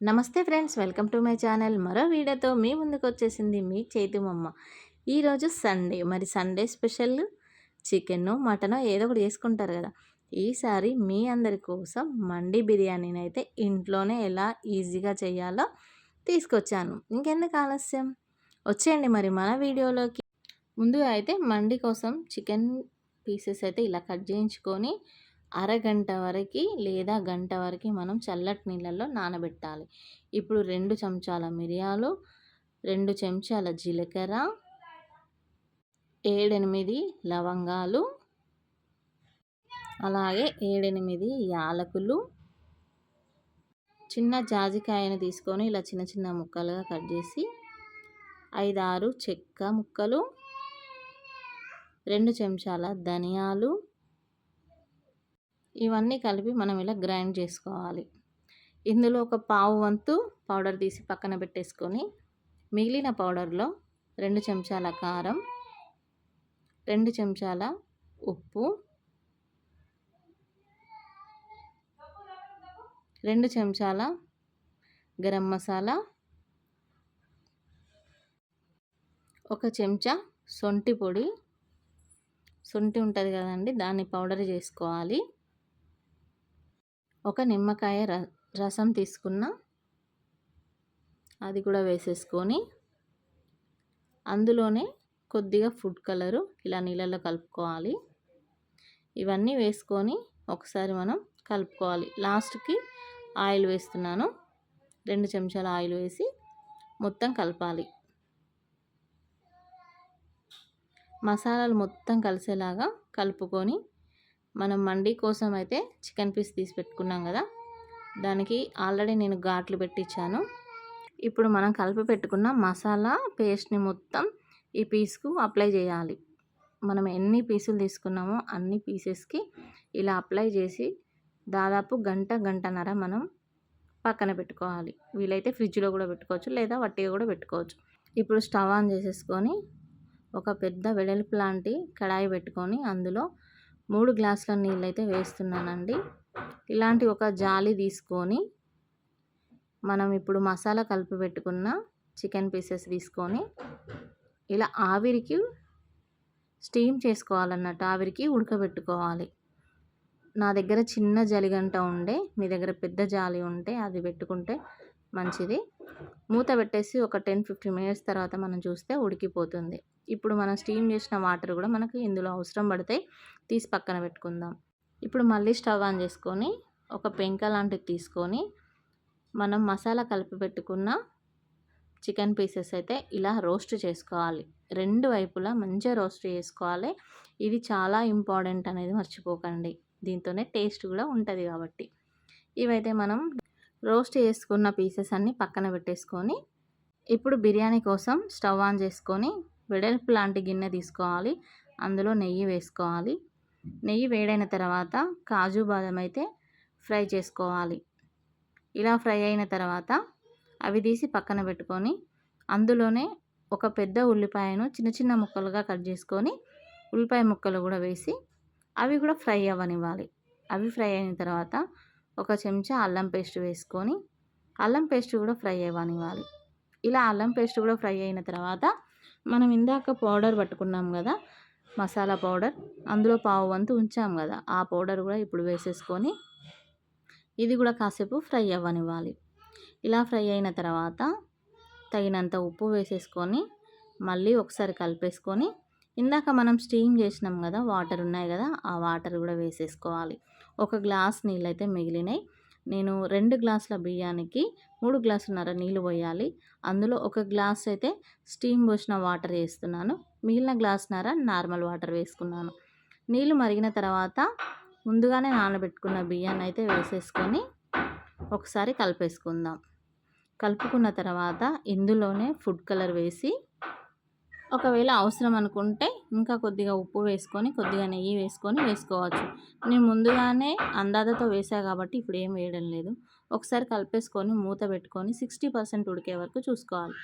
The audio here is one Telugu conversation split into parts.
నమస్తే friends welcome to my channel. మరో వీడియోతో మీ ముందుకు వచ్చేసింది మీ చేతుమమ్మ ఈరోజు సండే మరి సండే స్పెషల్ చికెన్ మటన్ ఏదో ఒకటి చేసుకుంటారు కదా. ఈసారి మీ అందరి కోసం మండి బిర్యానీని అయితే ఇంట్లోనే ఎలా ఈజీగా చేయాలో తీసుకొచ్చాను. ఇంకెందుకు ఆలస్యం? వచ్చేయండి మరి మన వీడియోలోకి. ముందుగా అయితే మండి కోసం చికెన్ పీసెస్ అయితే ఇలా కట్ చేయించుకొని అరగంట వరకు లేదా గంట వరకు మనం చల్లటి నీళ్ళల్లో నానబెట్టాలి. ఇప్పుడు రెండు చెంచాల మిరియాలు రెండు చెంచాల జీలకర్ర ఏడెనిమిది లవంగాలు అలాగే ఏడెనిమిది యాలకులు. చిన్న జాజికాయను తీసుకొని ఇలా చిన్న చిన్న ముక్కలుగా కట్ చేసి ఐదారు చెక్క ముక్కలు రెండు చెంచాల ధనియాలు ఇవన్నీ కలిపి మనం ఇలా గ్రైండ్ చేసుకోవాలి. ఇందులో ఒక పావు వంతు పౌడర్ తీసి పక్కన పెట్టేసుకొని మిగిలిన పౌడర్లో రెండు చెంచాల కారం రెండు చెంచాల ఉప్పు రెండు చెంచాల గరం మసాలా ఒక చెంచా సొంటి పొడి. సొంటి ఉంటుంది కదండి దాన్ని పౌడర్ చేసుకోవాలి. ఒక నిమ్మకాయ ర రసం తీసుకున్న అది కూడా వేసేసుకొని అందులోనే కొద్దిగా ఫుడ్ కలరు ఇలా నీళ్ళలో కలుపుకోవాలి. ఇవన్నీ వేసుకొని ఒకసారి మనం కలుపుకోవాలి. లాస్ట్కి ఆయిల్ వేస్తున్నాను. రెండు చెంచాల ఆయిల్ వేసి మొత్తం కలపాలి. మసాలాలు మొత్తం కలిసేలాగా కలుపుకొని మనం మండీ కోసం అయితే చికెన్ పీస్ తీసి పెట్టుకున్నాం కదా దానికి ఆల్రెడీ నేను ఘాట్లు పెట్టించాను ఇప్పుడు మనం కలిపి పెట్టుకున్న మసాలా పేస్ట్ని మొత్తం ఈ పీస్కు అప్లై చేయాలి. మనం ఎన్ని పీసులు తీసుకున్నామో అన్ని పీసెస్కి ఇలా అప్లై చేసి దాదాపు గంట గంటన్నర మనం పక్కన పెట్టుకోవాలి. వీలైతే ఫ్రిడ్జ్లో కూడా పెట్టుకోవచ్చు లేదా వట్టిగా కూడా పెట్టుకోవచ్చు. ఇప్పుడు స్టవ్ ఆన్ చేసేసుకొని ఒక పెద్ద వెడల్పు లాంటి కడాయి పెట్టుకొని అందులో మూడు గ్లాసుల నీళ్ళైతే వేస్తున్నానండి. ఇలాంటి ఒక జాలి తీసుకొని మనం ఇప్పుడు మసాలా కలిపి పెట్టుకున్న చికెన్ పీసెస్ తీసుకొని ఇలా ఆవిరికి స్టీమ్ చేసుకోవాలన్నట్టు ఆవిరికి ఉడకబెట్టుకోవాలి. నా దగ్గర చిన్న జలిగంట ఉండే మీ దగ్గర పెద్ద జాలి ఉంటే అది పెట్టుకుంటే మంచిది. మూత పెట్టేసి ఒక టెన్ ఫిఫ్టీన్ మినిట్స్ తర్వాత మనం చూస్తే ఉడికిపోతుంది. ఇప్పుడు మనం స్టీమ్ చేసిన వాటర్ కూడా మనకు ఇందులో అవసరం పడితే తీసి పక్కన పెట్టుకుందాం. ఇప్పుడు మళ్ళీ స్టవ్ ఆన్ చేసుకొని ఒక పెంక లాంటిది తీసుకొని మనం మసాలా కలిపి పెట్టుకున్న చికెన్ పీసెస్ అయితే ఇలా రోస్ట్ చేసుకోవాలి. రెండు వైపులా మంచిగా రోస్ట్ చేసుకోవాలి. ఇది చాలా ఇంపార్టెంట్ అనేది మర్చిపోకండి. దీంతోనే టేస్ట్ కూడా ఉంటుంది కాబట్టి. ఇవైతే మనం రోస్ట్ చేసుకున్న పీసెస్ అన్నీ పక్కన పెట్టేసుకొని ఇప్పుడు బిర్యానీ కోసం స్టవ్ ఆన్ చేసుకొని వెడల్పు లాంటి గిన్నె తీసుకోవాలి. అందులో నెయ్యి వేసుకోవాలి. నెయ్యి వేడైన తర్వాత కాజు బాదం అయితే ఫ్రై చేసుకోవాలి. ఇలా ఫ్రై అయిన తర్వాత అవి తీసి పక్కన పెట్టుకొని అందులోనే ఒక పెద్ద ఉల్లిపాయను చిన్న చిన్న ముక్కలుగా కట్ చేసుకొని ఉల్లిపాయ ముక్కలు కూడా వేసి అవి కూడా ఫ్రై అవ్వనివ్వాలి. అవి ఫ్రై అయిన తర్వాత ఒక చెంచా అల్లం పేస్ట్ వేసుకొని అల్లం పేస్ట్ కూడా ఫ్రై అవ్వనివ్వాలి. ఇలా అల్లం పేస్ట్ కూడా ఫ్రై అయిన తర్వాత మనం ఇందాక పౌడర్ పట్టుకున్నాం కదా మసాలా పౌడర్ అందులో పావు వంతు ఉంచాం కదా ఆ పౌడర్ కూడా ఇప్పుడు వేసేసుకొని ఇది కూడా కాసేపు ఫ్రై అవ్వనివ్వాలి. ఇలా ఫ్రై అయిన తర్వాత తగినంత ఉప్పు వేసేసుకొని మళ్ళీ ఒకసారి కలిపేసుకొని ఇందాక మనం స్టీమ్ చేసినాం కదా వాటర్ ఉన్నాయి కదా ఆ వాటర్ కూడా వేసేసుకోవాలి. ఒక గ్లాస్ నీళ్ళు అయితే మిగిలినాయి. నేను రెండు గ్లాసుల బియ్యానికి మూడు గ్లాసున్నర నీళ్ళు పోయాలి. అందులో ఒక గ్లాస్ అయితే స్టీమ్ పోసిన వాటర్ వేస్తున్నాను. మిగిలిన గ్లాసున్నర నార్మల్ వాటర్ వేసుకున్నాను. నీళ్ళు మరిగిన తర్వాత ముందుగానే నానబెట్టుకున్న బియ్యాన్ని అయితే వేసేసుకొని ఒకసారి కలిపేసుకుందాం. కలుపుకున్న తర్వాత ఇందులోనే ఫుడ్ కలర్ వేసి ఒకవేళ అవసరం అనుకుంటే ఇంకా కొద్దిగా ఉప్పు వేసుకొని కొద్దిగా నెయ్యి వేసుకొని వేసుకోవచ్చు. నేను ముందుగానే అందాదతో వేసా కాబట్టి ఇప్పుడు ఏం వేయడం లేదు. ఒకసారి కలిపేసుకొని మూత పెట్టుకొని సిక్స్టీ పర్సెంట్ ఉడికే వరకు చూసుకోవాలి.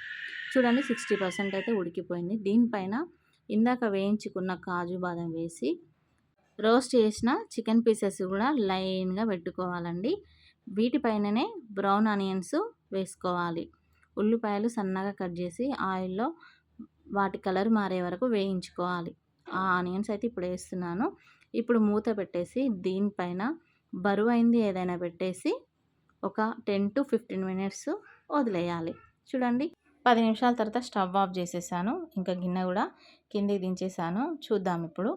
చూడండి సిక్స్టీ పర్సెంట్ అయితే ఉడికిపోయింది. దీనిపైన ఇందాక వేయించుకున్న కాజు బాదం వేసి రోస్ట్ చేసిన చికెన్ పీసెస్ కూడా లైన్గా పెట్టుకోవాలండి. వీటిపైననే బ్రౌన్ ఆనియన్స్ వేసుకోవాలి. ఉల్లిపాయలు సన్నగా కట్ చేసి ఆయిల్లో వాటి కలర్ మారే వరకు వేయించుకోవాలి. ఆ ఆనియన్స్ అయితే ఇప్పుడు వేస్తున్నాను. ఇప్పుడు మూత పెట్టేసి దీనిపైన బరువైంది ఏదైనా పెట్టేసి ఒక టెన్ టు ఫిఫ్టీన్ మినిట్స్ వదిలేయాలి. చూడండి. పది నిమిషాల తర్వాత స్టవ్ ఆఫ్ చేసేసాను. ఇంకా గిన్నె కూడా కిందికి దించేసాను. చూద్దాం ఇప్పుడు.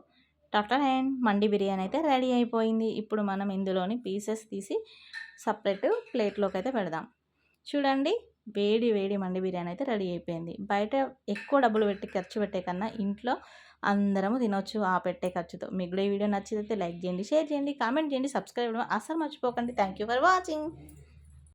టఫ్టర్ అండ్ మండి బిర్యానీ అయితే రెడీ అయిపోయింది. ఇప్పుడు మనం ఇందులోని పీసెస్ తీసి సపరేట్ ప్లేట్లోకి అయితే పెడదాం. చూడండి. వేడి వేడి మండి బిర్యానీ అయితే రెడీ అయిపోయింది. బయట ఎక్కువ డబ్బులు పెట్టి ఖర్చు పెట్టే కన్నా ఇంట్లో అందరము తినొచ్చు ఆ పెట్టే ఖర్చుతో. మీకు కూడా ఈ వీడియో నచ్చితే లైక్ చేయండి షేర్ చేయండి కామెంట్ చేయండి సబ్స్క్రైబ్ అసలు మర్చిపోకండి. Thank you for watching